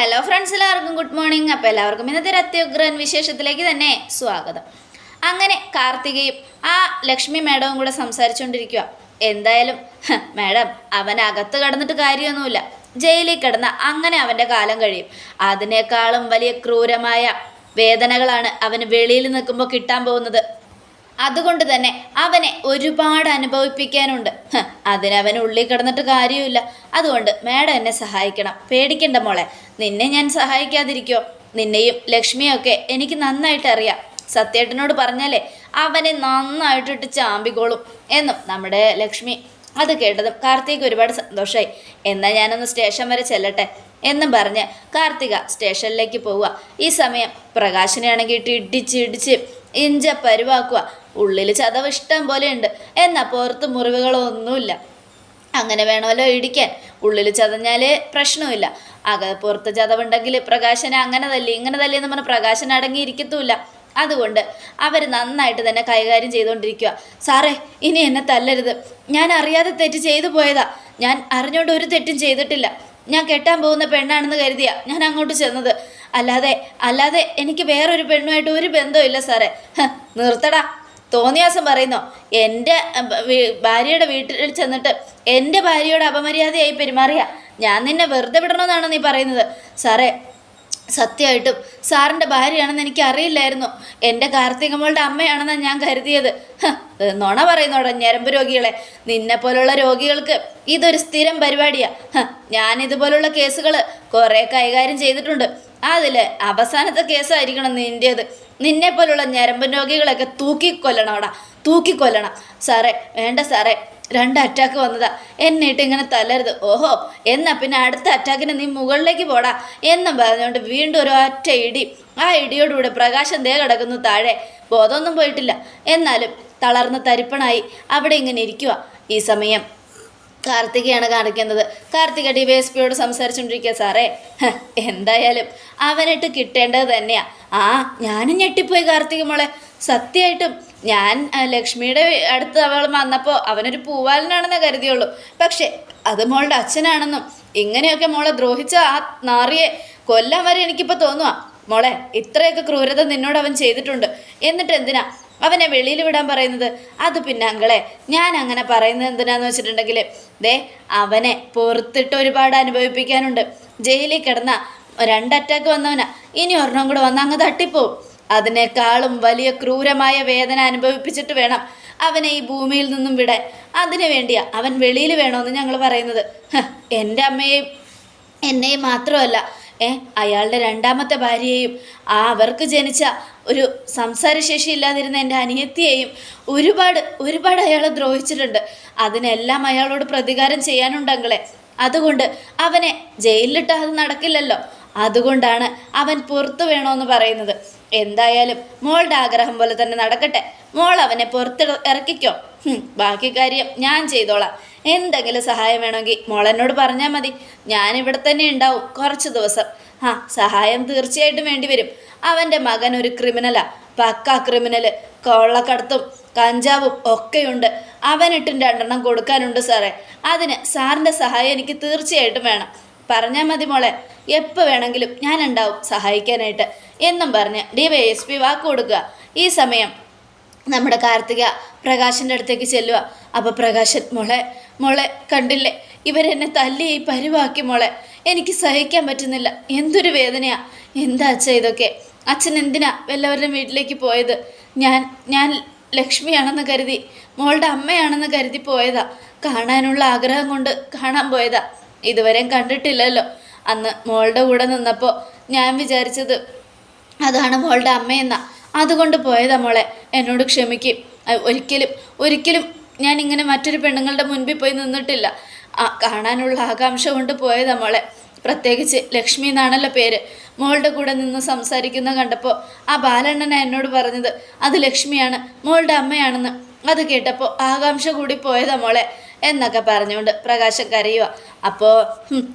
Hello friends എല്ലാവർക്കും good morning അപ്പോൾ എല്ലാവർക്കും ഇന്നത്തെ ഒരു അത്യുഗ്രൻ വിശേഷത്തിലേക്ക് തന്നെ സ്വാഗതം. അങ്ങനെ കാർത്തികയും ആ ലക്ഷ്മി മാഡവും കൂടെ സംസാരിച്ചുകൊണ്ടിരിക്കുക എന്തായാലും മാഡം അവൻ അകത്ത് കിടന്നിട്ട് കാര്യമൊന്നുമില്ല. ജയിലിൽ കിടന്ന അങ്ങനെ അവന്റെ കാലം കഴിയും. അതിനേക്കാളും വലിയ ക്രൂരമായ വേദനകളാണ് അവന് വെളിയിൽ നിൽക്കുമ്പോൾ കിട്ടാൻ പോകുന്നത്. അതുകൊണ്ട് തന്നെ അവനെ ഒരുപാട് അനുഭവിപ്പിക്കാനുണ്ട്. അതിനവൻ ഉള്ളിൽ കിടന്നിട്ട് കാര്യമില്ല അതുകൊണ്ട് മേഡം എന്നെ സഹായിക്കണം. പേടിക്കണ്ട മോളെ. നിന്നെ ഞാൻ സഹായിക്കാതിരിക്കോ? നിന്നെയും ലക്ഷ്മിയൊക്കെ എനിക്ക് നന്നായിട്ട് അറിയാം. സത്യേട്ടനോട് പറഞ്ഞാലേ അവനെ നന്നായിട്ടിട്ട് ചാമ്പിക്കോളും എന്നും നമ്മുടെ ലക്ഷ്മി. അത് കേട്ടതും കാർത്തിക് ഒരുപാട് സന്തോഷമായി എന്നാൽ ഞാനൊന്ന് സ്റ്റേഷൻ വരെ ചെല്ലട്ടെ എന്നും പറഞ്ഞ് കാർത്തിക സ്റ്റേഷനിലേക്ക് പോവുക. ഈ സമയം പ്രകാശനെയാണെങ്കിൽ ഇട്ട് ഇടിച്ച് ഇടിച്ച് ഇഞ്ച പരുവാക്കുക. ഉള്ളിൽ ചതവ് ഇഷ്ടം പോലെ ഉണ്ട്. എന്നാൽ പുറത്ത് മുറിവുകളൊന്നുമില്ല. അങ്ങനെ വേണമല്ലോ ഇടിക്കാൻ. ഉള്ളിൽ ചതഞ്ഞാൽ പ്രശ്നമില്ല അക പുറത്ത് ചതവുണ്ടെങ്കിൽ പ്രകാശനെ അങ്ങനെ തല്ലി ഇങ്ങനെ തല്ലി എന്ന് പറഞ്ഞാൽ പ്രകാശൻ അടങ്ങിയിരിക്കത്തുമില്ല. അതുകൊണ്ട് അവർ നന്നായിട്ട് തന്നെ കൈകാര്യം ചെയ്തുകൊണ്ടിരിക്കുക സാറേ ഇനി എന്നെ തല്ലരുത്. ഞാൻ അറിയാതെ തെറ്റ് ചെയ്തു പോയതാ. ഞാൻ അറിഞ്ഞുകൊണ്ട് ഒരു തെറ്റും ചെയ്തിട്ടില്ല. ഞാൻ കെട്ടാൻ പോകുന്ന പെണ്ണാണെന്ന് കരുതിയാ ഞാൻ അങ്ങോട്ട് ചെന്നത്. അല്ലാതെ അല്ലാതെ എനിക്ക് വേറൊരു പെണ്ണുമായിട്ട് ഒരു ബന്ധമില്ല സാറേ. നിർത്തടാ. തോന്നിയാസം പറയുന്നു എന്റെ ഭാര്യയുടെ വീട്ടിൽ ചെന്നിട്ട് എന്റെ ഭാര്യയോട് അപമര്യാദയായി പെരുമാറിയ. ഞാൻ നിന്നെ വെറുതെ വിടണമെന്നാണ് നീ പറയുന്നത്? സാറേ സത്യമായിട്ടും സാറിന്റെ ഭാര്യയാണെന്ന് എനിക്ക് അറിയില്ലായിരുന്നു. എന്റെ കാർത്തികമ്മളുടെ അമ്മയാണെന്നാണ് ഞാൻ കരുതിയത്. നുണ പറയുന്നോടാ ഞരമ്പ് രോഗികളെ. നിന്നെ പോലുള്ള രോഗികൾക്ക് ഇതൊരു സ്ഥിരം പരിപാടിയാണ് ഞാൻ ഇതുപോലുള്ള കേസുകൾ കുറേ കൈകാര്യം ചെയ്തിട്ടുണ്ട്. അതിൽ അവസാനത്തെ കേസായിരിക്കണം നിന്റേത് നിന്നെ പോലുള്ള ഞരമ്പ് രോഗികളൊക്കെ അവിടെ. തൂക്കിക്കൊല്ലണം. സാറേ വേണ്ട സാറേ. രണ്ട് അറ്റാക്ക് വന്നതാ. എന്നിട്ട് ഇങ്ങനെ തല്ലരുത്. ഓഹോ എന്നാ പിന്നെ അടുത്ത അറ്റാക്കിന് നീ മുകളിലേക്ക് പോടാ. എന്നും പറഞ്ഞുകൊണ്ട് വീണ്ടും ഒരു ഒറ്റ ഇടി. ആ ഇടിയോടുകൂടെ പ്രകാശം ദേ കിടക്കുന്നു താഴെ. ബോധമൊന്നും പോയിട്ടില്ല. എന്നാലും തളർന്ന് തരിപ്പണായി. അവിടെ ഇങ്ങനെ ഇരിക്കുക ഈ സമയം കാർത്തികയാണ് കാണിക്കുന്നത്. കാർത്തിക ഡി വൈ എസ് പിയോട് സംസാരിച്ചുകൊണ്ടിരിക്കുക സാറേ എന്തായാലും അവനിട്ട് കിട്ടേണ്ടത് തന്നെയാ. ആ ഞാനും ഞെട്ടിപ്പോയി കാർത്തിക മോളെ. സത്യമായിട്ടും ഞാൻ ലക്ഷ്മിയുടെ അടുത്ത് അവൾ വന്നപ്പോൾ അവനൊരു പൂവാലനാണെന്ന് കരുതിയുള്ളൂ. പക്ഷേ അത് മോളുടെ അച്ഛനാണെന്നും ഇങ്ങനെയൊക്കെ മോളെ ദ്രോഹിച്ച ആ നാറിയെ കൊല്ലാൻ വരെ എനിക്കിപ്പോൾ തോന്നുക മോളെ ഇത്രയൊക്കെ ക്രൂരത നിന്നോട് അവൻ ചെയ്തിട്ടുണ്ട്. എന്നിട്ട് എന്തിനാ? അവനെ വെളിയിൽ വിടാൻ പറയുന്നത് അത് പിന്നെ അങ്കളെ ഞാൻ അങ്ങനെ പറയുന്നത് എന്തിനാന്ന് വെച്ചിട്ടുണ്ടെങ്കിൽ ദേ അവനെ പുറത്തിട്ട് ഒരുപാട് അനുഭവിപ്പിക്കാനുണ്ട്. ജയിലിൽ കിടന്ന രണ്ട് അറ്റാക്ക് വന്നവനാ ഇനി ഒരെണ്ണം കൂടെ വന്ന് അങ്ങ് തട്ടിപ്പോവും. അതിനേക്കാളും വലിയ ക്രൂരമായ വേദന അനുഭവിപ്പിച്ചിട്ട് വേണം അവനെ ഈ ഭൂമിയിൽ നിന്നും വിടാൻ. അതിനു വേണ്ടിയാ അവൻ വെളിയിൽ വേണമെന്ന് ഞങ്ങൾ പറയുന്നത്. എന്റെ അമ്മയെയും എന്നെയും മാത്രമല്ല ഏ അയാളുടെ രണ്ടാമത്തെ ഭാര്യയെയും ആ അവർക്ക് ജനിച്ച ഒരു സംസാരശേഷി ഇല്ലാതിരുന്ന എന്റെ അനിയത്തിയെയും ഒരുപാട് ഒരുപാട് അയാൾ ദ്രോഹിച്ചിട്ടുണ്ട്. അതിനെല്ലാം അയാളോട് പ്രതികാരം ചെയ്യാനുണ്ടെങ്കിലെ അതുകൊണ്ട് അവനെ ജയിലിലിട്ട് അത് നടക്കില്ലല്ലോ. അതുകൊണ്ടാണ് അവൻ പുറത്തു വേണമെന്ന് പറയുന്നത്. എന്തായാലും മോളുടെ ആഗ്രഹം പോലെ തന്നെ നടക്കട്ടെ. മോൾ അവനെ പുറത്ത് ഇറക്കിക്കോ. ബാക്കി കാര്യം ഞാൻ ചെയ്തോളാം. എന്തെങ്കിലും സഹായം വേണമെങ്കിൽ മോളെന്നോട് പറഞ്ഞാൽ മതി. ഞാൻ ഇവിടെ തന്നെ ഉണ്ടാവും കുറച്ച് ദിവസം. ആ സഹായം തീർച്ചയായിട്ടും വേണ്ടി വരും. അവന്റെ മകൻ ഒരു ക്രിമിനലാ. പക്ക ക്രിമിനൽ. കൊള്ളക്കടത്തും കഞ്ചാവും ഒക്കെയുണ്ട്. അവനിട്ടും രണ്ടെണ്ണം കൊടുക്കാനുണ്ട് സാറേ. അതിന് സാറിന്റെ സഹായം എനിക്ക് തീർച്ചയായിട്ടും വേണം. പറഞ്ഞാൽ മതി മോളെ. എപ്പോൾ വേണമെങ്കിലും ഞാനുണ്ടാവും സഹായിക്കാനായിട്ട്. എന്നും പറഞ്ഞ് ഡി വൈ എസ് പി വാക്ക് കൊടുക്കുക. ഈ സമയം നമ്മുടെ കാർത്തിക പ്രകാശന്റെ അടുത്തേക്ക് ചെല്ലുക. അപ്പോൾ പ്രകാശൻ മോളെ മോളെ കണ്ടില്ലേ? ഇവരെന്നെ തല്ലി പരിവാക്കി മോളെ. എനിക്ക് സഹിക്കാൻ പറ്റുന്നില്ല. എന്തൊരു വേദനയാ. എന്താ അച്ഛ ഇതൊക്കെ? അച്ഛൻ എന്തിനാ വല്ലവരുടെ വീട്ടിലേക്ക് പോയത്? ഞാൻ ഞാൻ ലക്ഷ്മിയാണെന്ന് കരുതി മോളുടെ അമ്മയാണെന്ന് കരുതി പോയതാ. കാണാനുള്ള ആഗ്രഹം കൊണ്ട് കാണാൻ പോയതാ. ഇതുവരെയും കണ്ടിട്ടില്ലല്ലോ. അന്ന് മോളുടെ കൂടെ നിന്നപ്പോൾ ഞാൻ വിചാരിച്ചത് അതാണ് മോളുടെ അമ്മയെന്ന. അതുകൊണ്ട് പോയതാ മോളെ. എന്നോട് ക്ഷമിക്കും. ഒരിക്കലും ഒരിക്കലും ഞാൻ ഇങ്ങനെ മറ്റൊരു പെണ്ണുങ്ങളുടെ മുൻപിൽ പോയി നിന്നിട്ടില്ല. കാണാനുള്ള ആകാംക്ഷ കൊണ്ട് പോയതാ മോളെ. പ്രത്യേകിച്ച് ലക്ഷ്മി എന്നാണല്ലോ പേര്. മോളുടെ കൂടെ നിന്ന് സംസാരിക്കുന്ന കണ്ടപ്പോൾ ആ ബാലണ്ണന എന്നോട് പറഞ്ഞത് അത് ലക്ഷ്മിയാണ് മോളുടെ അമ്മയാണെന്ന്. അത് കേട്ടപ്പോൾ ആകാംക്ഷ കൂടി പോയതാ മോളെ. എന്നൊക്കെ പറഞ്ഞുകൊണ്ട് പ്രകാശം കരയുക അപ്പോൾ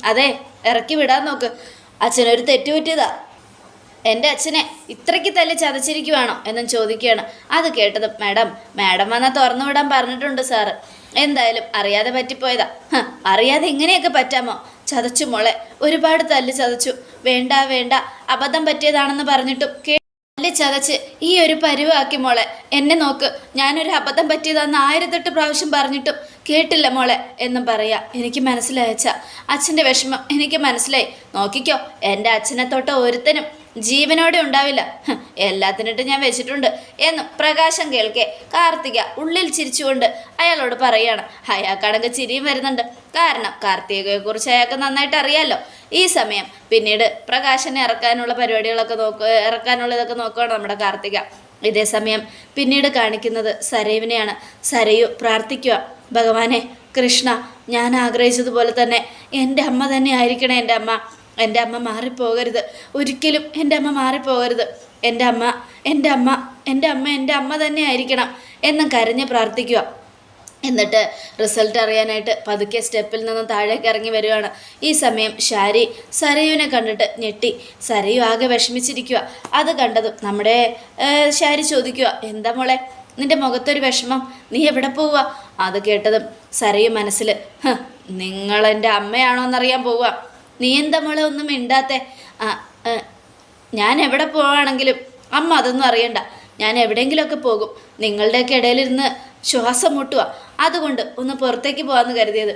അതെ ഇറക്കി വിടാൻ നോക്ക്. അച്ഛനൊരു തെറ്റുപറ്റിയതാ എന്റെ അച്ഛനെ ഇത്രയ്ക്ക് തല്ലി ചതച്ചിരിക്കുവാണോ എന്നും ചോദിക്കുകയാണ്. അത് കേട്ടത് മാഡം മാഡം വന്നാൽ തുറന്നു വിടാൻ പറഞ്ഞിട്ടുണ്ട് സാറ്. എന്തായാലും അറിയാതെ പറ്റിപ്പോയതാ. അറിയാതെ ഇങ്ങനെയൊക്കെ പറ്റാമോ? ചതച്ചു മോളെ ഒരുപാട് തല്ല് ചതച്ചു. വേണ്ട വേണ്ട അബദ്ധം പറ്റിയതാണെന്ന് പറഞ്ഞിട്ടും ചതച്ച് ഈ ഒരു പരുവാക്കി മോളെ. എന്നെ നോക്ക് ഞാനൊരു അബദ്ധം പറ്റിയതാന്ന് ആയിരത്തെട്ട് പ്രാവശ്യം പറഞ്ഞിട്ടും കേട്ടില്ല മോളെ എന്നും പറയാ. എനിക്ക് മനസ്സിലായച്ച. അച്ഛന്റെ വിഷമം എനിക്ക് മനസ്സിലായി. നോക്കിക്കോ എന്റെ അച്ഛനെ തൊട്ട ഒരുത്തനും ജീവനോടെ ഉണ്ടാവില്ല. എല്ലാത്തിനിട്ട് ഞാൻ വെച്ചിട്ടുണ്ട് എന്ന് പ്രകാശം കേൾക്കെ. കാർത്തിക ഉള്ളിൽ ചിരിച്ചുകൊണ്ട് അയാളോട് പറയുകയാണ് അയാൾക്കാണെങ്കിൽ ചിരിയും വരുന്നുണ്ട്. കാരണം കാർത്തികയെക്കുറിച്ച് അയാൾക്ക് നന്നായിട്ട് അറിയാമല്ലോ ഈ സമയം പിന്നീട് പ്രകാശനെ ഇറക്കാനുള്ള പരിപാടികളൊക്കെ നോക്കുക ഇറക്കാനുള്ള ഇതൊക്കെ നോക്കുകയാണ് നമ്മുടെ കാർത്തിക. ഇതേ സമയം പിന്നീട് കാണിക്കുന്നത് സരയുവിനെയാണ്. സരയു പ്രാർത്ഥിക്കുക ഭഗവാനെ കൃഷ്ണ ഞാൻ ആഗ്രഹിച്ചതുപോലെ തന്നെ എന്റെ അമ്മ തന്നെ ആയിരിക്കണേ എന്റെ അമ്മ. എന്റെ അമ്മ മാറിപ്പോകരുത്. ഒരിക്കലും എന്റെ അമ്മ മാറിപ്പോകരുത്. എന്റെ അമ്മ എന്റെ അമ്മ എന്റെ അമ്മ എന്റെ അമ്മ തന്നെ ആയിരിക്കണം എന്നും കരഞ്ഞ് പ്രാർത്ഥിക്കുക. എന്നിട്ട് റിസൾട്ട് അറിയാനായിട്ട് പതുക്കെ സ്റ്റെപ്പിൽ നിന്നും താഴേക്ക് ഇറങ്ങി വരികയാണ് ഈ സമയം ഷാരി സരയുവിനെ കണ്ടിട്ട് ഞെട്ടി. സരയു ആകെ വിഷമിച്ചിരിക്കുക അത് കണ്ടതും നമ്മുടെ ഷാരി ചോദിക്കുക എന്താ മോളെ നിന്റെ മുഖത്തൊരു വിഷമം? നീ എവിടെ പോവുക അത് കേട്ടതും സരയു മനസ്സിൽ "ഹ്, നിങ്ങളെന്റെ അമ്മയാണോ എന്നറിയാൻ പോവുക നീ എന്താ മോളെ ഒന്നും മിണ്ടാത്തെ? ഞാൻ എവിടെ പോവാണെങ്കിലും അമ്മ അതൊന്നും അറിയണ്ട. ഞാൻ എവിടെയെങ്കിലുമൊക്കെ പോകും. നിങ്ങളുടെയൊക്കെ ഇടയിലിരുന്ന് ശ്വാസം മുട്ടുക അതുകൊണ്ട് ഒന്ന് പുറത്തേക്ക് പോകാമെന്ന് കരുതിയത്.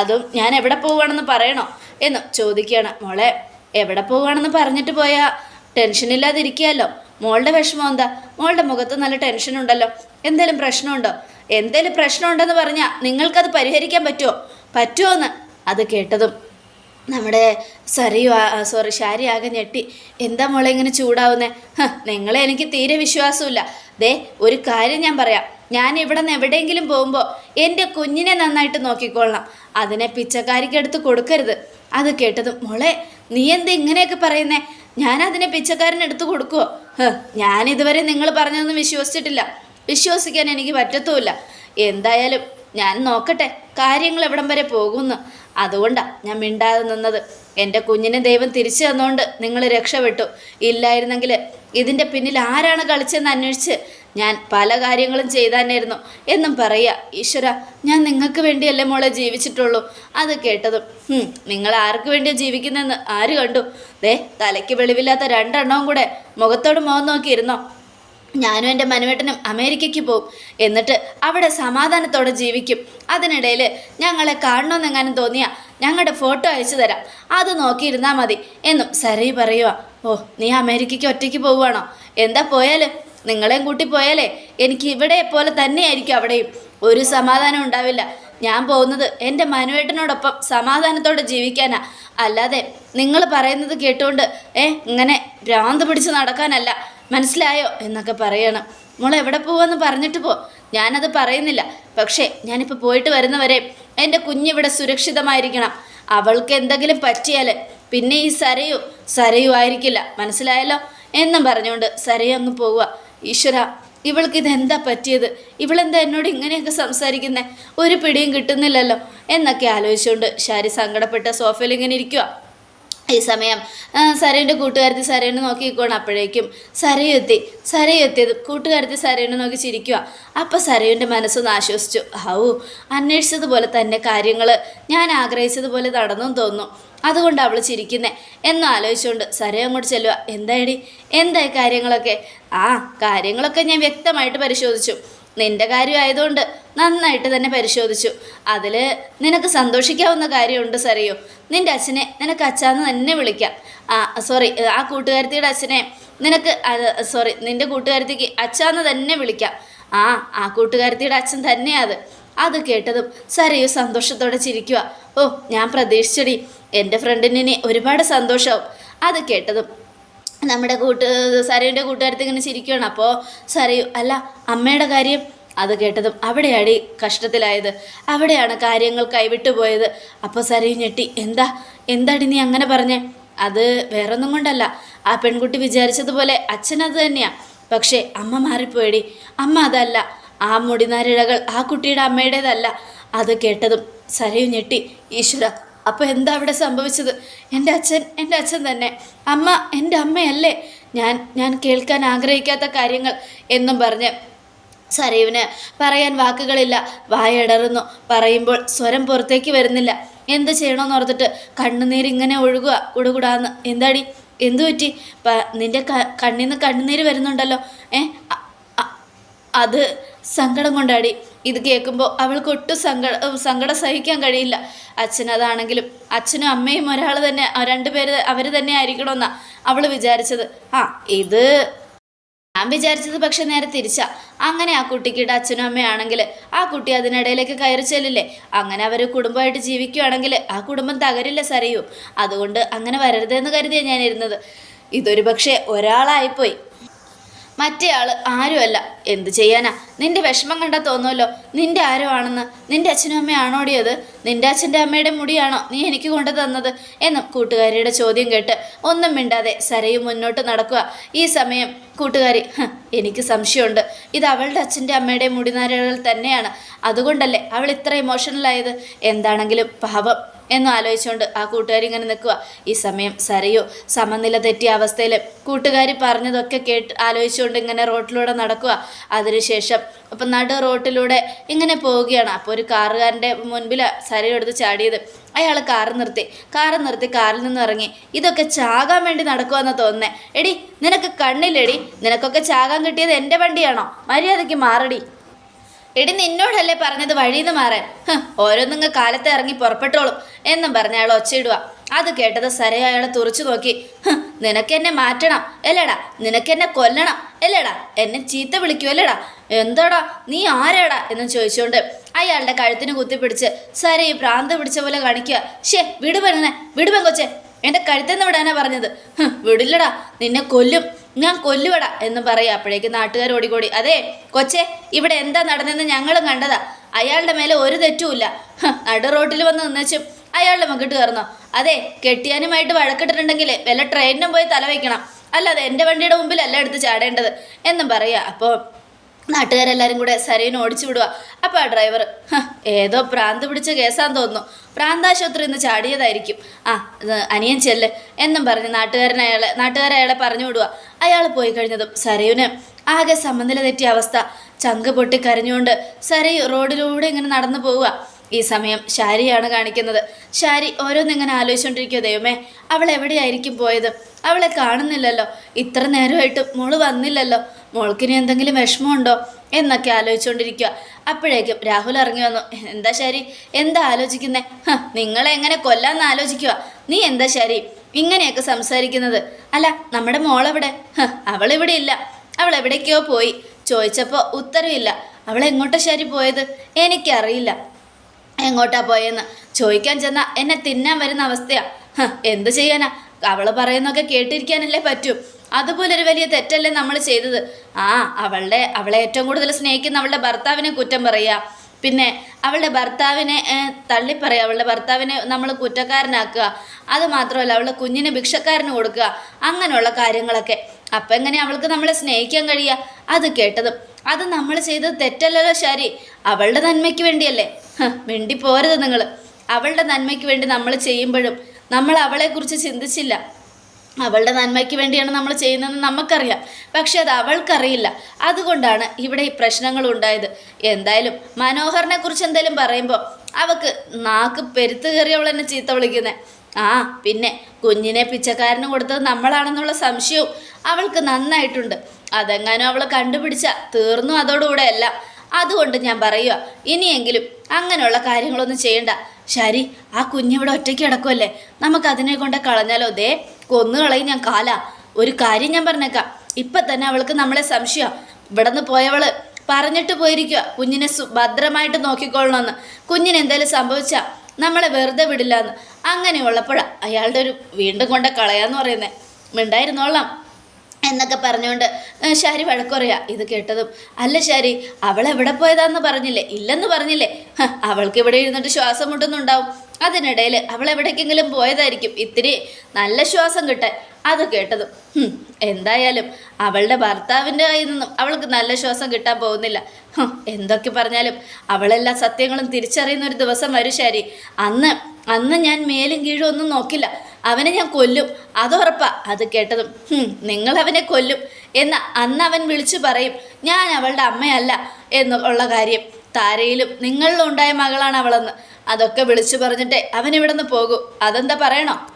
അതും ഞാൻ എവിടെ പോവുകയാണെന്ന് പറയണോ എന്ന് ചോദിക്കുകയാണ്. മോളെ എവിടെ പോവുകയാണെന്ന് പറഞ്ഞിട്ട് പോയാൽ ടെൻഷനില്ലാതിരിക്കുകയല്ലോ. മോളുടെ വിഷമം എന്താ? മോളുടെ മുഖത്ത് നല്ല ടെൻഷൻ ഉണ്ടല്ലോ. എന്തേലും പ്രശ്നമുണ്ടോ? എന്തേലും പ്രശ്നമുണ്ടെന്ന് പറഞ്ഞാൽ നിങ്ങൾക്കത് പരിഹരിക്കാൻ പറ്റുമോ പറ്റുമോ എന്ന് അത് കേട്ടതും നമ്മുടെ സറിയു സോറി ഷാരി ആകെ ഞെട്ടി. എന്താ മോളെ ഇങ്ങനെ ചൂടാവുന്നത് നിങ്ങളെ എനിക്ക് തീരെ വിശ്വാസമില്ല ദേ ഒരു കാര്യം ഞാൻ പറയാം. ഞാൻ ഇവിടെ നിന്ന് എവിടെയെങ്കിലും പോകുമ്പോൾ എന്റെ കുഞ്ഞിനെ നന്നായിട്ട് നോക്കിക്കൊള്ളണം. അതിനെ പിച്ചക്കാരിക്ക് എടുത്ത് കൊടുക്കരുത്. അത് കേട്ടതും മോളെ നീ എന്താ ഇങ്ങനെയൊക്കെ പറയുന്നേ? ഞാൻ അതിനെ പിച്ചക്കാരനെടുത്ത് കൊടുക്കുമോ ഞാനിതുവരെ നിങ്ങൾ പറഞ്ഞതൊന്നും വിശ്വസിച്ചിട്ടില്ല. വിശ്വസിക്കാൻ എനിക്ക് പറ്റത്തുമില്ല. എന്തായാലും ഞാൻ നോക്കട്ടെ കാര്യങ്ങൾ എവിടം വരെ പോകുന്നു. അതുകൊണ്ടാണ് ഞാൻ മിണ്ടാതെ നിന്നത്. എന്റെ കുഞ്ഞിനെ ദൈവം തിരിച്ചു തന്നുകൊണ്ട് നിങ്ങൾ രക്ഷപ്പെട്ടു. ഇല്ലായിരുന്നെങ്കിൽ ഇതിന്റെ പിന്നിൽ ആരാണ് കളിച്ചതെന്ന് അന്വേഷിച്ച് ഞാൻ പല കാര്യങ്ങളും ചെയ്താനായിരുന്നു. എന്നും പറയുക ഈശ്വര ഞാൻ നിങ്ങൾക്ക് വേണ്ടിയല്ലേ മോളെ ജീവിച്ചിട്ടുള്ളൂ. അത് കേട്ടതും നിങ്ങൾ ആർക്ക് വേണ്ടിയാണ് ജീവിക്കുന്നതെന്ന് ആര് കണ്ടു? ദേ തലയ്ക്ക് വെളിവില്ലാത്ത രണ്ടെണ്ണവും കൂടെ മുഖത്തോട് മുഖം നോക്കിയിരുന്നോ? ഞാനും എന്റെ മനുവേട്ടനും അമേരിക്കയ്ക്ക് പോവും. എന്നിട്ട് അവിടെ സമാധാനത്തോടെ ജീവിക്കും. അതിനിടയിൽ ഞങ്ങളെ കാണണമെന്നെങ്ങാനും തോന്നിയാൽ ഞങ്ങളുടെ ഫോട്ടോ അയച്ചു തരാം. അത് നോക്കിയിരുന്നാൽ മതി എന്നും സരി പറയുക ഓ നീ അമേരിക്കയ്ക്ക് ഒറ്റയ്ക്ക് പോവുകയാണോ എന്താ പോയാൽ നിങ്ങളെയും കൂട്ടി പോയാലേ എനിക്ക് ഇവിടെ പോലെ തന്നെയായിരിക്കും അവിടെയും. ഒരു സമാധാനം ഉണ്ടാവില്ല. ഞാൻ പോകുന്നത് എന്റെ മനുവേട്ടനോടൊപ്പം സമാധാനത്തോടെ ജീവിക്കാനാ. അല്ലാതെ നിങ്ങൾ പറയുന്നത് കേട്ടുകൊണ്ട് ഏ ഇങ്ങനെ ഭ്രാന്ത് പിടിച്ച് നടക്കാനല്ല. മനസ്സിലായോ എന്നൊക്കെ പറയണം. മോൾ എവിടെ പോവാന്ന് പറഞ്ഞിട്ട് പോ. ഞാനത് പറയുന്നില്ല. പക്ഷേ ഞാനിപ്പോൾ പോയിട്ട് വരുന്നവരെ എന്റെ കുഞ്ഞിവിടെ സുരക്ഷിതമായിരിക്കണം. അവൾക്ക് എന്തെങ്കിലും പറ്റിയാൽ പിന്നെ ഈ സരയു സരയു ആയിരിക്കില്ല. മനസ്സിലായല്ലോ? എന്നും പറഞ്ഞുകൊണ്ട് സരയു അങ്ങ് പോവുക. ഈശ്വര ഇവൾക്ക് ഇതെന്താ പറ്റിയത്? ഇവളെന്താ എന്നോട് ഇങ്ങനെയൊക്കെ സംസാരിക്കുന്നത് ഒരു പിടിയും കിട്ടുന്നില്ലല്ലോ. എന്നൊക്കെ ആലോചിച്ചുകൊണ്ട് ഷാരി സങ്കടപ്പെട്ട സോഫയിൽ ഇങ്ങനെ ഇരിക്കുക ഈ സമയം. സരയുടെ കൂട്ടുകാരത്തി സരേനെ നോക്കി നിൽക്കുകയാണ് അപ്പോഴേക്കും. സരയെത്തി സരയെത്തിയത് കൂട്ടുകാരത്തി സരേനെ നോക്കി ചിരിക്കുക അപ്പം സരയുന്റെ മനസ്സൊന്ന് ആശ്വസിച്ചു. ഹൗ അന്വേഷിച്ചതുപോലെ തന്നെ കാര്യങ്ങൾ ഞാൻ ആഗ്രഹിച്ചതുപോലെ നടന്നും തോന്നുന്നു. അതുകൊണ്ട് അവൾ ചിരിക്കുന്നേ. എന്ന് ആലോചിച്ചുകൊണ്ട് സരയെ അങ്ങോട്ട് ചെല്ലുക എന്തായടി? എന്തായി കാര്യങ്ങളൊക്കെ? ആ കാര്യങ്ങളൊക്കെ ഞാൻ വ്യക്തമായിട്ട് പരിശോധിച്ചു. നിന്റെ കാര്യമായതുകൊണ്ട് നന്നായിട്ട് തന്നെ പരിശോധിച്ചു. അതിൽ നിനക്ക് സന്തോഷിക്കാവുന്ന കാര്യമുണ്ട് സറിയോ നിന്റെ അച്ഛനെ നിനക്ക് അച്ഛാന്ന് തന്നെ വിളിക്കാം. ആ സോറി ആ കൂട്ടുകാരത്തിയുടെ അച്ഛനെ നിനക്ക് സോറി നിന്റെ കൂട്ടുകാരത്തിക്ക് അച്ഛാന്ന് തന്നെ വിളിക്കാം. ആ ആ കൂട്ടുകാരത്തിയുടെ അച്ഛൻ തന്നെയാ അത്. അത് കേട്ടതും സറിയോ സന്തോഷത്തോടെ ചിരിക്കുക ഓ ഞാൻ പ്രതീക്ഷിച്ചടി. എന്റെ ഫ്രണ്ടിന് ഒരുപാട് സന്തോഷമാവും അത് കേട്ടതും നമ്മുടെ കൂട്ട് സരയുടെ കൂട്ടുകാരത്തി ഇങ്ങനെ ചിരിക്കുകയാണ് അപ്പോൾ സരയു അല്ല അമ്മയുടെ കാര്യം അത് കേട്ടതും അവിടെയാണ് കഷ്ടത്തിലായത്. അവിടെയാണ് കാര്യങ്ങൾ കൈവിട്ടു പോയത്. അപ്പോൾ സരയു ഞെട്ടി എന്താ? എന്താടി നീ അങ്ങനെ പറഞ്ഞേ? അത് വേറൊന്നും കൊണ്ടല്ല. ആ പെൺകുട്ടി വിചാരിച്ചതുപോലെ അച്ഛനത് തന്നെയാണ് പക്ഷേ അമ്മ മാറിപ്പോയടി. അമ്മ അതല്ല. ആ മുടിനാരിഴകൾ ആ കുട്ടിയുടെ അമ്മയുടേതല്ല. അത് കേട്ടതും സരയു ഞെട്ടി ഈശ്വര അപ്പോൾ എന്താ അവിടെ സംഭവിച്ചത്? എന്റെ അച്ഛൻ എന്റെ അച്ഛൻ തന്നെ. അമ്മ എന്റെ അമ്മയല്ലേ? ഞാൻ ഞാൻ കേൾക്കാൻ ആഗ്രഹിക്കാത്ത കാര്യങ്ങൾ എന്നും പറഞ്ഞ് സരീവിന് പറയാൻ വാക്കുകളില്ല. വായടറുന്നു പറയുമ്പോൾ സ്വരം പുറത്തേക്ക് വരുന്നില്ല. എന്ത് ചെയ്യണമെന്ന് ഓർത്തിട്ട് കണ്ണുനീര് ഇങ്ങനെ ഒഴുകുക കുടുകുടാന്ന്. എന്താടി? എന്തു പറ്റി? നിന്റെ നിന്റെ ക- കണ്ണിന്ന് കണ്ണുനീര് വരുന്നുണ്ടല്ലോ. ഏ അത് സങ്കടം കൊണ്ടാടി. ഇത് കേൾക്കുമ്പോൾ അവൾക്ക് ഒട്ടും സങ്കട സങ്കടം സഹിക്കാൻ കഴിയില്ല. അച്ഛനതാണെങ്കിലും അച്ഛനും അമ്മയും ഒരാൾ തന്നെ രണ്ടുപേര് അവർ തന്നെ ആയിരിക്കണമെന്നാ അവൾ വിചാരിച്ചത്. ആ ഇത് ഞാൻ വിചാരിച്ചത് പക്ഷെ നേരെ തിരിച്ചാ. അങ്ങനെ ആ കുട്ടിക്കിടെ അച്ഛനും അമ്മയാണെങ്കിൽ ആ കുട്ടി അതിനിടയിലേക്ക് കയറി ചെല്ലില്ലേ? അങ്ങനെ അവർ കുടുംബമായിട്ട് ജീവിക്കുകയാണെങ്കിൽ ആ കുടുംബം തകരില്ല സരയൂ. അതുകൊണ്ട് അങ്ങനെ വരരുതെന്ന് കരുതിയാണ് ഞാനിരുന്നത്. ഇതൊരു പക്ഷേ ഒരാളായിപ്പോയി. മറ്റേ ആൾ ആരുമല്ല. എന്ത് ചെയ്യാനാ? നിന്റെ വിഷമം കണ്ടാൽ തോന്നുമല്ലോ നിന്റെ ആരോ ആണെന്ന് നിന്റെ അച്ഛനും അമ്മയാണോ അത് നിന്റെ അച്ഛന്റെ അമ്മയുടെ മുടിയാണോ നീ എനിക്ക് കൊണ്ടു തന്നത്? എന്നും കൂട്ടുകാരിയുടെ ചോദ്യം കേട്ട് ഒന്നും മിണ്ടാതെ സരയും മുന്നോട്ട് നടക്കുക. ഈ സമയം കൂട്ടുകാരി എനിക്ക് സംശയമുണ്ട്. ഇത് അവളുടെ അച്ഛന്റെ അമ്മയുടെ മുടിനാരുകൾ തന്നെയാണ്. അതുകൊണ്ടല്ലേ അവൾ ഇത്ര ഇമോഷണൽ ആയത്? എന്താണെങ്കിലും പാപം എന്ന് ആലോചിച്ചുകൊണ്ട് ആ കൂട്ടുകാരി ഇങ്ങനെ നിൽക്കുക ഈ സമയം സരയോ സമനില തെറ്റിയ അവസ്ഥയിൽ കൂട്ടുകാരി പറഞ്ഞതൊക്കെ കേട്ട് ആലോചിച്ചുകൊണ്ട് ഇങ്ങനെ റോട്ടിലൂടെ നടക്കുക അതിനുശേഷം അപ്പം നടു റോട്ടിലൂടെ ഇങ്ങനെ പോവുകയാണ്. അപ്പോൾ ഒരു കാറുകാരന്റെ മുൻപിൽ സരയെടുത്ത് ചാടിയത്. അയാൾ കാറ് നിർത്തി. കാറ് നിർത്തി കാറിൽ നിന്ന് ഇറങ്ങി. ഇതൊക്കെ ചാകാൻ വേണ്ടി നടക്കുമെന്ന് തോന്നുന്നേ. എടി നിനക്ക് കണ്ണില്ലെടി. നിനക്കൊക്കെ ചാകാൻ കിട്ടിയത് എന്റെ വണ്ടിയാണോ? മര്യാദയ്ക്ക് മാറടി. എടി നിന്നോടല്ലേ പറഞ്ഞത് വഴിന്ന് മാറാൻ? ഓരോന്നിങ്ങ് കാലത്ത് ഇറങ്ങി പുറപ്പെട്ടോളും എന്നും പറഞ്ഞ അയാൾ ഒച്ചയിടുക അത് കേട്ടത് സര അയാളെ തുറച്ചു നോക്കി. നിനക്കെന്നെ മാറ്റണം അല്ലേടാ? നിനക്കെന്നെ കൊല്ലണം അല്ലേടാ? എന്നെ ചീത്ത വിളിക്കൂ അല്ലേടാ? എന്താടാ? നീ ആരാടാ? എന്ന് ചോദിച്ചുകൊണ്ട് അയാളുടെ കഴുത്തിന് കുത്തിപ്പിടിച്ച് സര ഈ ഭ്രാന്ത് പിടിച്ച പോലെ കാണിക്കുക. ഷേ വിടുപെണ്ണെ വിടുപെൻ കൊച്ചെ എന്റെ കഴുത്തെന്ന് വിടാനാ പറഞ്ഞത്. "ഹ്, വിടില്ലടാ. നിന്നെ കൊല്ലും. ഞാൻ കൊല്ലുവട എന്ന് പറയുക. അപ്പോഴേക്ക് നാട്ടുകാർ ഓടിക്കോടി. അതെ കൊച്ചെ ഇവിടെ എന്താ നടന്നെന്ന് ഞങ്ങളും കണ്ടതാ. അയാളുടെ മേലെ ഒരു തെറ്റുമില്ല. നടു റോട്ടിൽ വന്ന് നിന്നേച്ചും അയാളുടെ മുക്കിട്ട് കയറുന്നോ. അതെ കെട്ടിയാനുമായിട്ട് വഴക്കിട്ടിട്ടുണ്ടെങ്കിൽ വല്ല ട്രെയിനിനും പോയി തല വയ്ക്കണം അല്ലാതെ എന്റെ വണ്ടിയുടെ മുമ്പിലല്ല എടുത്ത് ചാടേണ്ടത് എന്നും പറയുക. അപ്പോൾ നാട്ടുകാരെല്ലാരും കൂടെ സരീന ഓടിച്ചു വിടുക അപ്പോൾ ആ ഡ്രൈവർ "ഹ, ഏതോ പ്രാന്ത് പിടിച്ച കേസാന്ന് തോന്നുന്നു. പ്രാന്താശുപത്രി ഇന്ന് ചാടിയതായിരിക്കും. ആ അനിയൻ ചെല്ല്. എന്നും പറഞ്ഞ് നാട്ടുകാരൻ അയാളെ നാട്ടുകാരെ അയാളെ പറഞ്ഞു വിടുക അയാൾ പോയി കഴിഞ്ഞതും സരയുന് ആകെ സമനില തെറ്റിയ അവസ്ഥ. ചങ്ക് പൊട്ടി കരഞ്ഞുകൊണ്ട് സരയു റോഡിലൂടെ ഇങ്ങനെ നടന്നു പോവുക. ഈ സമയം ഷാരിയാണ് കാണിക്കുന്നത്. ശാരി ഓരോന്നിങ്ങനെ ആലോചിച്ചുകൊണ്ടിരിക്കുക ദൈവമേ അവൾ എവിടെയായിരിക്കും പോയത്? അവളെ കാണുന്നില്ലല്ലോ. ഇത്ര നേരമായിട്ട് മോൾ വന്നില്ലല്ലോ. മോൾക്കിനി എന്തെങ്കിലും വിഷമമുണ്ടോ എന്നൊക്കെ ആലോചിച്ചുകൊണ്ടിരിക്കുക അപ്പോഴേക്കും രാഹുൽ ഇറങ്ങി വന്നു. എന്താ ശരി? എന്താ ആലോചിക്കുന്നേ? നിങ്ങളെ എങ്ങനെ കൊല്ലാന്ന് ആലോചിക്കുക നീ എന്താ ശരി? ഇങ്ങനെയൊക്കെ സംസാരിക്കുന്നത്. അല്ല നമ്മുടെ മോളെവിടെ? അവളിവിടെ ഇല്ല. അവൾ എവിടേക്കോ പോയി. ചോദിച്ചപ്പോൾ ഉത്തരവില്ല. അവൾ എങ്ങോട്ടാ ശരി പോയത്? എനിക്കറിയില്ല. എങ്ങോട്ടാ പോയെന്ന്? ചോദിക്കാൻ ചെന്നാൽ എന്നെ തിന്നാൻ വരുന്ന അവസ്ഥയാ. എന്ത് ചെയ്യാനാ? അവൾ പറയുന്നൊക്കെ കേട്ടിരിക്കാനല്ലേ പറ്റൂ. അതുപോലെ ഒരു വലിയ തെറ്റല്ലേ നമ്മൾ ചെയ്തത്. ആ അവളുടെ അവളെ ഏറ്റവും കൂടുതൽ സ്നേഹിക്കുന്ന അവളുടെ ഭർത്താവിനെ കുറ്റം പറയുക. പിന്നെ അവളുടെ ഭർത്താവിനെ തള്ളിപ്പറയുക. അവളുടെ ഭർത്താവിനെ നമ്മൾ കുറ്റക്കാരനാക്കുക. അത് മാത്രമല്ല അവളുടെ കുഞ്ഞിനെ ഭിക്ഷക്കാരന് കൊടുക്കുക. അങ്ങനെയുള്ള കാര്യങ്ങളൊക്കെ. അപ്പം എങ്ങനെ അവൾക്ക് നമ്മളെ സ്നേഹിക്കാൻ കഴിയുക? അത് കേട്ടതും. അത് നമ്മൾ ചെയ്തത് തെറ്റല്ലല്ലോ ശരി. അവളുടെ നന്മയ്ക്ക് വേണ്ടിയല്ലേ. വേണ്ടി മിണ്ടി പോരുത് നിങ്ങൾ. അവളുടെ നന്മയ്ക്ക് വേണ്ടി നമ്മൾ ചെയ്യുമ്പോഴും നമ്മൾ അവളെക്കുറിച്ച് ചിന്തിച്ചില്ല. അവളുടെ നന്മയ്ക്ക് വേണ്ടിയാണ് നമ്മൾ ചെയ്യുന്നതെന്ന് നമുക്കറിയാം. പക്ഷെ അത് അവൾക്കറിയില്ല. അതുകൊണ്ടാണ് ഇവിടെ ഈ പ്രശ്നങ്ങൾ ഉണ്ടായത്. എന്തായാലും മനോഹറിനെ കുറിച്ച് എന്തായാലും പറയുമ്പോൾ അവക്ക് നാക്ക് പെരുത്ത് കയറി അവൾ എന്നെ ചീത്ത വിളിക്കുന്നത് ആ പിന്നെ കുഞ്ഞിനെ പിച്ചക്കാരന് കൊടുത്തത് നമ്മളാണെന്നുള്ള സംശയവും അവൾക്ക് നന്നായിട്ടുണ്ട്. അതെങ്ങാനും അവൾ കണ്ടുപിടിച്ച തീർന്നു അതോടുകൂടെ അല്ല അതുകൊണ്ട് ഞാൻ പറയുക ഇനിയെങ്കിലും അങ്ങനെയുള്ള കാര്യങ്ങളൊന്നും ചെയ്യണ്ട. ശരി ആ കുഞ്ഞിവിടെ ഒറ്റയ്ക്ക് കിടക്കുമല്ലേ നമുക്ക് അതിനെ കൊണ്ട് കളഞ്ഞാലോ ദേ? കൊന്നു കളയും ഞാൻ കാല. ഒരു കാര്യം ഞാൻ പറഞ്ഞേക്കാം. ഇപ്പം തന്നെ അവൾക്ക് നമ്മളെ സംശയം. ഇവിടെ നിന്ന് പോയവൾ പറഞ്ഞിട്ട് പോയിരിക്കുക കുഞ്ഞിനെ ഭദ്രമായിട്ട് നോക്കിക്കൊള്ളണമെന്ന്. കുഞ്ഞിന് എന്തായാലും സംഭവിച്ചാൽ നമ്മളെ വെറുതെ വിടില്ല എന്ന് അങ്ങനെയുള്ളപ്പോഴാണ് അയാളുടെ ഒരു വീണ്ടും കൊണ്ട കളയാന്ന് പറയുന്നത് മിണ്ടായിരുന്നോളാം എന്നൊക്കെ പറഞ്ഞുകൊണ്ട് ശാരി വഴക്കുറയാ ഇത് കേട്ടതും അല്ല ശാരി അവൾ എവിടെ പോയതാന്ന് പറഞ്ഞില്ലേ? ഇല്ലെന്ന് പറഞ്ഞില്ലേ? അവൾക്ക് ഇവിടെ ഇരുന്നിട്ട് ശ്വാസം മുട്ടുന്നുണ്ടാവും. അതിനിടയിൽ അവൾ എവിടേക്കെങ്കിലും പോയതായിരിക്കും ഇത്തിരി നല്ല ശ്വാസം കിട്ടാൻ. അത് കേട്ടതും എന്തായാലും അവളുടെ ഭർത്താവിന്റെ കയ്യിൽ നിന്നും അവൾക്ക് നല്ല ശ്വാസം കിട്ടാൻ പോകുന്നില്ല. എന്തൊക്കെ പറഞ്ഞാലും അവളെല്ലാ സത്യങ്ങളും തിരിച്ചറിയുന്ന ഒരു ദിവസം വരും ശരി. അന്ന് അന്ന് ഞാൻ മേലും കീഴും ഒന്നും നോക്കില്ല. അവനെ ഞാൻ കൊല്ലും അതുറപ്പാ അത് കേട്ടതും നിങ്ങൾ അവനെ കൊല്ലും എന്ന് അന്ന് അവൻ വിളിച്ചു പറയും ഞാൻ അവളുടെ അമ്മയല്ല എന്നുള്ള കാര്യം. താരയിലും നിങ്ങളിലുണ്ടായ മകളാണ് അവളെന്ന്. അതൊക്കെ വിളിച്ചു പറഞ്ഞിട്ടേ അവൻ ഇവിടെ നിന്ന് പോകൂ. അതെന്താ പറയണോ?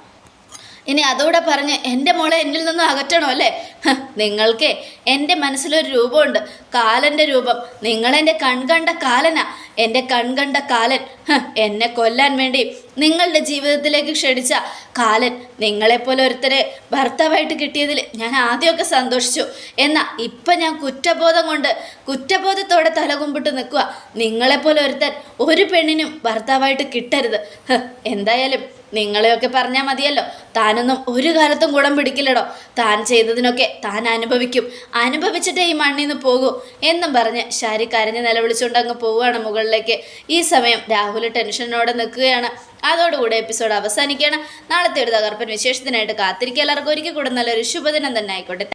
ഇനി അതോടെ പറഞ്ഞ് എന്റെ മോളെ എന്നിൽ നിന്ന് അകറ്റണോ അല്ലേ? നിങ്ങൾക്കേ എന്റെ മനസ്സിലൊരു രൂപമുണ്ട്. കാലന്റെ രൂപം. നിങ്ങളെന്റെ കൺകണ്ട കാലനാ. എന്റെ കൺകണ്ട കാലൻ. എന്നെ കൊല്ലാൻ വേണ്ടി നിങ്ങളുടെ ജീവിതത്തിലേക്ക് ക്ഷണിച്ച കാലൻ. നിങ്ങളെപ്പോലെ ഒരുത്തരെ ഭർത്താവായിട്ട് കിട്ടിയതിൽ ഞാൻ ആദ്യമൊക്കെ സന്തോഷിച്ചു. എന്നാൽ ഇപ്പം ഞാൻ കുറ്റബോധം കൊണ്ട് കുറ്റബോധത്തോടെ തലകുമ്പിട്ട് നിൽക്കുക നിങ്ങളെപ്പോലെ ഒരുത്തൻ ഒരു പെണ്ണിനും ഭർത്താവായിട്ട് കിട്ടരുത്. എന്തായാലും നിങ്ങളെയൊക്കെ പറഞ്ഞാൽ മതിയല്ലോ. താനൊന്നും ഒരു കാലത്തും ഗുണം പിടിക്കില്ലടോ. താൻ ചെയ്തതിനൊക്കെ താൻ അനുഭവിക്കും. അനുഭവിച്ചിട്ടേ ഈ മണ്ണിൽ നിന്ന് പോകൂ എന്നും പറഞ്ഞ് ശാരി കരഞ്ഞ് നിലവിളിച്ചുകൊണ്ട് അങ്ങ് പോവുകയാണ് മുകളിലേക്ക്. ഈ സമയം രാഹുൽ ടെൻഷനോടെ നിൽക്കുകയാണ്. അതോടുകൂടെ എപ്പിസോഡ് അവസാനിക്കുകയാണ്. നാളത്തെ ഒരു തകർപ്പൻ വിശേഷത്തിനായിട്ട് കാത്തിരിക്കുക. എല്ലാവർക്കും ഒരിക്കൽ കൂടെ നല്ലൊരു ശുഭദിനം തന്നെ ആയിക്കോട്ടെ.